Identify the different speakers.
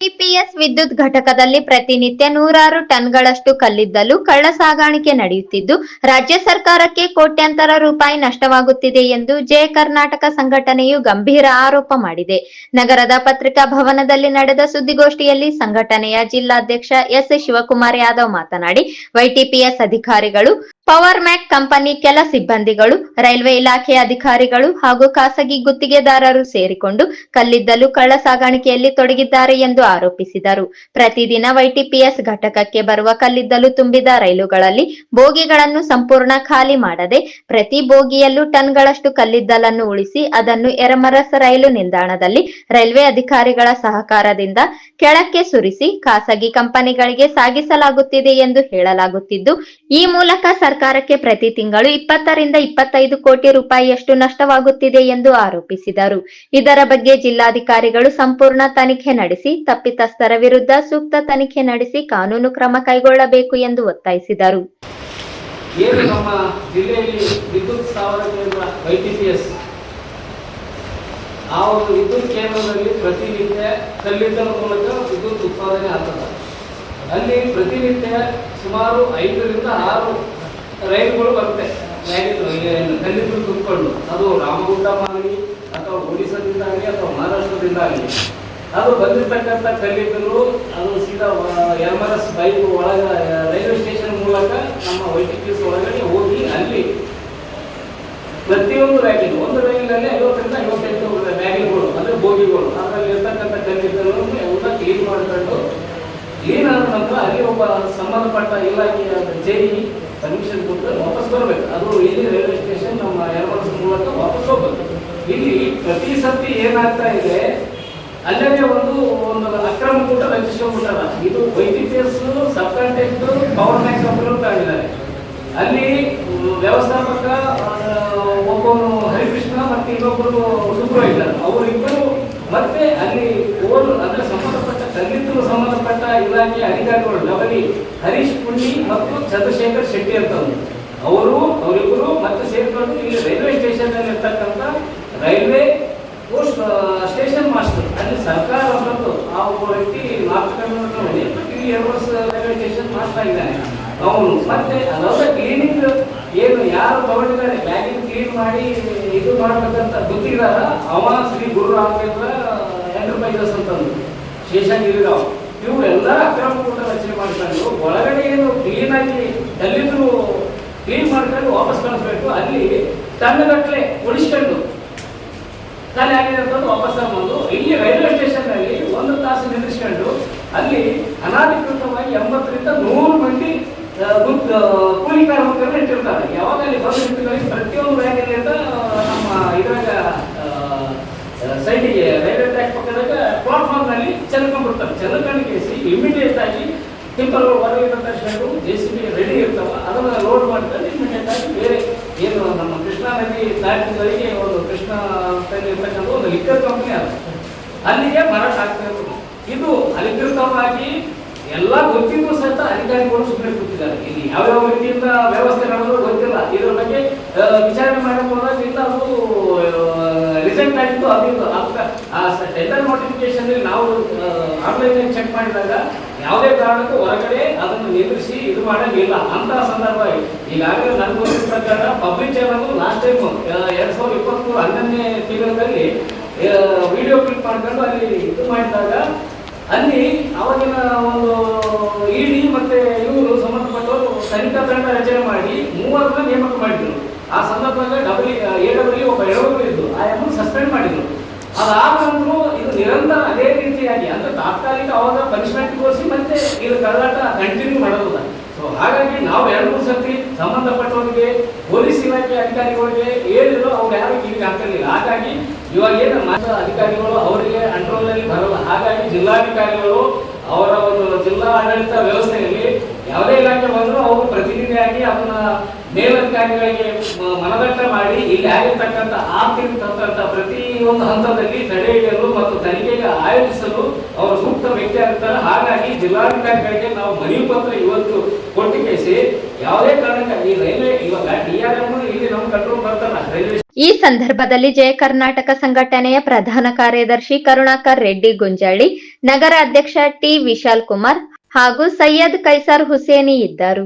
Speaker 1: TPS ವಿದ್ಯುತ್ ಘಟಕದಲ್ಲಿ ಪ್ರತಿನಿತ್ಯ ನೂರಾರು ಟನ್ಗಳಷ್ಟು ಕಲ್ಲಿದ್ದಲು ಕಳ್ಳ ಸಾಗಾಣಿಕೆ ನಡೆಯುತ್ತಿದ್ದು, ರಾಜ್ಯ ಸರ್ಕಾರಕ್ಕೆ ಕೋಟ್ಯಾಂತರ ರೂಪಾಯಿ ನಷ್ಟವಾಗುತ್ತಿದೆ ಎಂದು ಜೆ ಕರ್ನಾಟಕ ಸಂಘಟನೆಯು ಗಂಭೀರ ಆರೋಪ ಮಾಡಿದೆ. ನಗರದ ಪತ್ರಿಕಾ ಭವನದಲ್ಲಿ ನಡೆದ ಸುದ್ದಿಗೋಷ್ಠಿಯಲ್ಲಿ ಸಂಘಟನೆಯ ಜಿಲ್ಲಾಧ್ಯಕ್ಷ ಎಸ್. ಶಿವಕುಮಾರ್ ಯಾದವ್ ಮಾತನಾಡಿ, ವೈಟಿಪಿಎಸ್ ಅಧಿಕಾರಿಗಳು ಪವರ್ ಮ್ಯಾಕ್ ಕಂಪನಿ ಕೆಲ ಸಿಬ್ಬಂದಿಗಳು, ರೈಲ್ವೆ ಇಲಾಖೆಯ ಅಧಿಕಾರಿಗಳು ಹಾಗೂ ಖಾಸಗಿ ಗುತ್ತಿಗೆದಾರರು ಸೇರಿಕೊಂಡು ಕಲ್ಲಿದ್ದಲು ಕಳ್ಳ ಸಾಗಾಣಿಕೆಯಲ್ಲಿ ತೊಡಗಿದ್ದಾರೆ ಎಂದು ಆರೋಪಿಸಿದರು. ಪ್ರತಿದಿನ ವೈಟಿಪಿಎಸ್ ಘಟಕಕ್ಕೆ ಬರುವ ಕಲ್ಲಿದ್ದಲು ತುಂಬಿದ ರೈಲುಗಳಲ್ಲಿ ಬೋಗಿಗಳನ್ನು ಸಂಪೂರ್ಣ ಖಾಲಿ ಮಾಡದೆ ಪ್ರತಿ ಬೋಗಿಯಲ್ಲೂ ಟನ್ಗಳಷ್ಟು ಕಲ್ಲಿದ್ದಲನ್ನು ಉಳಿಸಿ ಅದನ್ನು ಎರಮರಸ್ ರೈಲು ನಿಲ್ದಾಣದಲ್ಲಿ ರೈಲ್ವೆ ಅಧಿಕಾರಿಗಳ ಸಹಕಾರದಿಂದ ಕೆಳಕ್ಕೆ ಸುರಿಸಿ ಖಾಸಗಿ ಕಂಪನಿಗಳಿಗೆ ಸಾಗಿಸಲಾಗುತ್ತಿದೆ ಎಂದು ಹೇಳಲಾಗುತ್ತಿದ್ದು, ಈ ಮೂಲಕ ಸರ್ಕಾರಕ್ಕೆ ಪ್ರತಿ ತಿಂಗಳು ಇಪ್ಪತ್ತರಿಂದ ಇಪ್ಪತ್ತೈದು ಕೋಟಿ ರೂಪಾಯಿಯಷ್ಟು ನಷ್ಟವಾಗುತ್ತಿದೆ ಎಂದು ಆರೋಪಿಸಿದರು. ಇದರ ಬಗ್ಗೆ ಜಿಲ್ಲಾಧಿಕಾರಿಗಳು ಸಂಪೂರ್ಣ ತನಿಖೆ ನಡೆಸಿ, ತಪ್ಪಿತಸ್ಥರ ವಿರುದ್ಧ ಸೂಕ್ತ ತನಿಖೆ ನಡೆಸಿ ಕಾನೂನು ಕ್ರಮ ಕೈಗೊಳ್ಳಬೇಕು ಎಂದು ಒತ್ತಾಯಿಸಿದರು.
Speaker 2: ಆ ಒಂದು ವಿದ್ಯುತ್ ಕೇಂದ್ರದಲ್ಲಿ ಪ್ರತಿನಿತ್ಯ ಕಲ್ಲಿದ್ದಲು ಮೂಲಕ ವಿದ್ಯುತ್ ಉತ್ಪಾದನೆ ಆಗ್ತದೆ. ಅಲ್ಲಿ ಪ್ರತಿನಿತ್ಯ ಸುಮಾರು ಐದರಿಂದ ಆರು ರೈಲುಗಳು ಬರುತ್ತೆ. ದಲಿತರು ತುಂಬಿಕೊಂಡು, ಅದು ರಾಮಗುಡ್ಡ ಆಗಲಿ ಅಥವಾ ಒಡಿಸ್ಸಾದಿಂದ ಆಗಲಿ ಅಥವಾ ಮಹಾರಾಷ್ಟ್ರದಿಂದ ಆಗಲಿ. ಅದು ಬಂದಿರ್ತಕ್ಕಂಥ ಕಲ್ಲಿದ್ದಲು ಅದು ಸೀದಾ ಎಂ ಆರ್ ಎಸ್ ಬೈಕ್ ಒಳಗ ರೈಲ್ವೆ ಸ್ಟೇಷನ್ ಮೂಲಕ ನಮ್ಮ ವೈದ್ಯಕೀಯ ಒಳಗಡೆ ಹೋಗಿ ಅಲ್ಲಿ ಪ್ರತಿಯೊಂದು ರೈಲಿನ ಒಂದು ರೈಲಿನಲ್ಲಿ ಐವತ್ತರಿಂದ ಐವತ್ತೆಂಟು ಬ್ಯಾಗಿಗಳು ಅಂದ್ರೆ ಬೋಗಿಗಳು. ಅದರಲ್ಲಿ ಇರ್ತಕ್ಕಂಥ ಕಲ್ಲಿದ್ದಲನ್ನು ಎಲ್ಲ ಕ್ಲೀನ್ ಮಾಡಿಕೊಂಡು, ಕ್ಲೀನ್ ಆದ ನಂತರ ಅಲ್ಲಿ ಒಬ್ಬ ಸಂಬಂಧಪಟ್ಟ ಇಲಾಖೆಯ ಜೈಲಿ ಪರ್ಮಿಷನ್ ಕೊಟ್ಟು ವಾಪಸ್ ಬರಬೇಕು. ಅದು ಇಲ್ಲಿ ರೈಲ್ವೆ ಸ್ಟೇಷನ್ ನಮ್ಮ ಏರ್ಪೋರ್ಟ್ಸ್ ಮೂಲಕ ವಾಪಸ್ ಹೋಗ್ಬೇಕು. ಇಲ್ಲಿ ಪ್ರತಿ ಸರ್ತಿ ಏನಾಗ್ತಾ ಇದೆ, ಅಲ್ಲದೆ ಒಂದು ಒಂದು ಅಕ್ರಮ ಕೂಟ ರಚಿಸ್ಕೊಂಡ್ಬಿಟ್ಟಾರ. ಇದು ವೈದ್ಯಕೀಯಸ್ ಸಬ್ ಪವರ್ ಬ್ಯಾಂಕ್ ಕಂಪನಿ ತಗೊಂಡಿದ್ದಾರೆ. ಅಲ್ಲಿ ವ್ಯವಸ್ಥಾಪಕ ಒಬ್ಬರು ಹರಿಕೃಷ್ಣ ಮತ್ತೆ ಇನ್ನೊಬ್ಬರು ಸೂಪರ್ವೈಸರ್ ಅವರಿಬ್ಬರು ಮತ್ತೆ ಅಲ್ಲಿ ಓಲ್ ಅಂದ್ರೆ ಸಂಬಂಧಪಟ್ಟ ಕಲ್ಲಿದ್ದಲು ಸಂಬಂಧಪಟ್ಟ ಇಲಾಖೆಯ ಅಧಿಕಾರಿಗಳು ಲವಲಿ ಹರೀಶ್ ಪುಂಡಿ ಮತ್ತು ಚಂದ್ರಶೇಖರ್ ಶೆಟ್ಟಿ ಅಂತವರು. ಅವರು ಅವರಿಬ್ಬರು ಮತ್ತೆ ಸೇರಿಕೊಂಡು ಇಲ್ಲಿ ರೈಲ್ವೆ ಸ್ಟೇಷನ್ ಅಲ್ಲಿ ಇರ್ತಕ್ಕಂಥ ರೈಲ್ವೆ ಪೋಸ್ಟ್ ಸ್ಟೇಷನ್ ಮಾಸ್ಟರ್ ಅಲ್ಲಿ ಸರ್ಕಾರ ಬಂದು ಆ ಒಬ್ಬ ವ್ಯಕ್ತಿ ನಾಲ್ಕು ಇಲ್ಲಿ ಎರಡು ವರ್ಷ ರೈಲ್ವೆ ಸ್ಟೇಷನ್ ಮಾಸ್ಟರ್ ಆಗಿದ್ದಾನೆ. ಅವನು ಮತ್ತೆ ಅದಾದ ಕ್ಲೀನಿಂಗ್ ಏನು ಯಾರು ತಗೊಂಡಿದ್ದಾರೆ ಬ್ಯಾಗಿಂಗ್ ಕ್ಲೀನ್ ಮಾಡಿ ಇದು ಮಾಡ್ಬೇಕಂತ ಗೊತ್ತಿದ್ದಾರ, ಅವ ಶ್ರೀ ಗುರು ರಾಮಚಂದ್ರ ಎಂಟರ್ಪ್ರೈಸಸ್ ಅಂತಂದು ಶೇಷಗಿರಿರಾವ್ ಇವರೆಲ್ಲ ಕೂಟ ರಚನೆ ಮಾಡ್ಕೊಂಡು ಒಳಗಡೆ ಏನು ಕ್ಲೀನ್ ಆಗಿ ಎಲ್ಲಿದ್ರು ಕ್ಲೀನ್ ಮಾಡ್ಕೊಂಡು ವಾಪಸ್ ಕಳಿಸ್ಬೇಕು. ಅಲ್ಲಿ ಟನ್ಗಟ್ಲೆ ಉಳಿಸ್ಕೊಂಡು ಖಾಲಿ ಆಗಿದೆ ಅಂತಂದು ವಾಪಸ್ ತಗೊಂಡು ಇಲ್ಲಿ ರೈಲ್ವೆ ಸ್ಟೇಷನ್ನಲ್ಲಿ ಒಂದು ತಾಸು ನಿಲ್ಲಿಸ್ಕೊಂಡು ಅಲ್ಲಿ ಅನಾಧಿಕೃತವಾಗಿ ಎಂಬತ್ತರಿಂದ ನೂರು ಮಂದಿ ಕೂಲಿ ಕಾರ್ಮಿಕರನ್ನ ಇಟ್ಟಿರ್ತಾರೆ. ಯಾವಾಗ ಅಲ್ಲಿ ಬಂದು ನಿಂತುಗಳಿಗೆ ಪ್ರತಿಯೊಂದು ಅಂತ ನಮ್ಮ ಇದ್ರಾಗ ಸೈಡಿಗೆ ಚೆಲ್ಕೊಂಡ್ಬಿಡ್ತಾರೆ ಚೆಲ್ಕೊಂಡು ಕೇಸಿ ಇಮಿಡಿಯೇಟ್ ಆಗಿ ಟಿಂಪರ್ಗಳು ಹೊರಗೆ shed J C B ready ಇರ್ತಾವ. ಅದನ್ನು ಲೋಡ್ ಮಾಡ್ತಾರೆ. ಇಮಿಡಿಯೇಟ್ ಆಗಿ ಬೇರೆ ಏನು ನಮ್ಮ ಕೃಷ್ಣಾ ನದಿ ದಾಟಿಗಳಿಗೆ ಒಂದು ಕೃಷ್ಣ ಇರ್ತಕ್ಕಂಥ ಒಂದು ಲಿಕ್ಕರ್ ಕಂಪನಿ ಅದ. ಅಲ್ಲಿಗೆ ಮಾರಾಟ ಆಗ್ತಾ ಇರೋದು. ಇದು ಅಧಿಕೃತವಾಗಿ ಎಲ್ಲ ಗೊತ್ತಿದ್ದು ಸಹಿತ ಅಧಿಕಾರಿಗಳು ಸುಮ್ಮನೆ ಕೂತಿದ್ದಾರೆ. ಇಲ್ಲಿ ಯಾವ್ಯಾವ ರೀತಿಯಿಂದ ವ್ಯವಸ್ಥೆ ನಡೆದ್ರು ಗೊತ್ತಿಲ್ಲ. ಇದ್ರ ಬಗ್ಗೆ ವಿಚಾರಣೆ ಮಾಡಕ್ ಹೋದಾಗ ಇಲ್ಲ ಅದು ರಿಸೆಂಟ್ ಆಗಿತ್ತು ಅದಿತ್ತು ಆ ಟೆಂಡರ್ ನೋಟಿಫಿಕೇಶನ್ ನಾವು ಆನ್ಲೈನ್ ಚೆಕ್ ಮಾಡಿದಾಗ ಯಾವುದೇ ಕಾರಣಕ್ಕೂ ಹೊರಗಡೆ ಅದನ್ನು ನಿಲ್ಲಿಸಿ ಇದು ಮಾಡಂಗಿಲ್ಲ. ಅಂತ ಸಂದರ್ಭ ಈಗಾಗಲೇ ಗೊತ್ತಿದ ಪ್ರಕಾರ ಪಬ್ಲಿಕ್ ಚಾನಲ್ ಲಾಸ್ಟ್ ಟೈಮ್ ಎರಡ್ ಸಾವಿರದ ಇಪ್ಪತ್ಮೂರು ಹನ್ನೊಂದನೇ ತಿಂಗಳಲ್ಲಿ ವಿಡಿಯೋ ಕ್ಲಿಪ್ ಮಾಡ್ಕೊಂಡು ಅಲ್ಲಿ ಇದು ಮಾಡಿದಾಗ ಅಲ್ಲಿ ಅವಾಗಿನ ಒಂದು ಇಡಿ ಮತ್ತೆ ಇವರು ಸಂಬಂಧಪಟ್ಟವರು ತನಿಖಾ ತಂಡ ರಚನೆ ಮಾಡಿ ಮೂವರನ್ನ ನೇಮಕ ಮಾಡಿದ್ರು. ಆ ಸಂದರ್ಭದಲ್ಲಿ ಡಬ್ಲ್ಯೂ ಎ ಡಬ್ಲ್ಯೂ ಒಬ್ಬ ಎಡಬ್ಲ್ಯೂ ಇದ್ದು ಆ ಸಸ್ಪೆಂಡ್ ಮಾಡಿದ್ರು. ಅದಾದ ನಂತರ ಇದು ನಿರಂತರ ಅದೇ ರೀತಿಯಾಗಿ, ಅಂದ್ರೆ ತಾತ್ಕಾಲಿಕ ಅವಾಗ ಪನಿಷ್ಮೆಂಟ್ ತೋರಿಸಿ ಮತ್ತೆ ಇದು ಕಳ್ಳಾಟ ಕಂಟಿನ್ಯೂ ಮಾಡೋದಿಲ್ಲ. ಸೊ ಹಾಗಾಗಿ ನಾವು ಎರಡು ಮೂರು ಸರ್ತಿ ಸಂಬಂಧಪಟ್ಟವರಿಗೆ, ಪೊಲೀಸ್ ಇಲಾಖೆ ಅಧಿಕಾರಿಗಳಿಗೆ ಹೇಳಿದ್ರು, ಅವ್ರು ಯಾರು ಕಿವಿಗೆ ಹಾಕಲಿಲ್ಲ. ಹಾಗಾಗಿ ಇವಾಗ ಏನು ಮಾತ್ರ ಅಧಿಕಾರಿಗಳು ಅವರಿಗೆ ಕಂಟ್ರೋಲ್ ಅಲ್ಲಿ ಬರಲ್ಲ. ಹಾಗಾಗಿ ಜಿಲ್ಲಾಧಿಕಾರಿಗಳು ಅವರ ಒಂದು ಜಿಲ್ಲಾ ಆಡಳಿತ ವ್ಯವಸ್ಥೆಯಲ್ಲಿ ಯಾವುದೇ ಇಲಾಖೆ ಬಂದರೂ ಅವರು ಪ್ರತಿನಿಧಿಯಾಗಿ ಅದನ್ನ ಮೇಲಧಿಕಾರಿಗಳಿಗೆ ಮನದಟ್ಟ ಮಾಡಿ, ಇಲ್ಲಿ ಆಗಿರ್ತಕ್ಕಂಥ ಆರ್ಥಿಕ ಪ್ರತಿ ಒಂದು ಹಂತದಲ್ಲಿ ತಡೆ ಹಿಡಿಯಲು ಮತ್ತು ತನಿಖೆಗೆ ಆಯೋಜಿಸಲು ಅವರು ಸೂಕ್ತ ವ್ಯಕ್ತಿ ಆಗ್ತಾರೆ ಹಾಗಾಗಿ ಜಿಲ್ಲಾಧಿಕಾರಿಗಳಿಗೆ ನಾವು ಮನವಿ ಪತ್ರ ಇವತ್ತು ಕೊಟ್ಟು ಕೇಸಿ ಯಾವುದೇ ಈ ರೈಲ್ವೆ ಇವಾಗ ಡಿ ಆರ್ ಎಂ ಇಲ್ಲಿ ನಮ್ಮ ಕಂಟ್ರೋಲ್ ಬರ್ತಾರೆ ರೈಲ್ವೆ
Speaker 1: ಈ ಸಂದರ್ಭದಲ್ಲಿ ಜಯ ಕರ್ನಾಟಕ ಸಂಘಟನೆಯ ಪ್ರಧಾನ ಕಾರ್ಯದರ್ಶಿ ಕರುಣಾಕರ್ ರೆಡ್ಡಿ ಗುಂಜಾಳಿ ನಗರ ಅಧ್ಯಕ್ಷ ಟಿ ವಿಶಾಲ್ ಕುಮಾರ್ ಹಾಗೂ ಸೈಯದ್ ಕೈಸಾರ್ ಹುಸೇನಿ ಇದ್ದರು.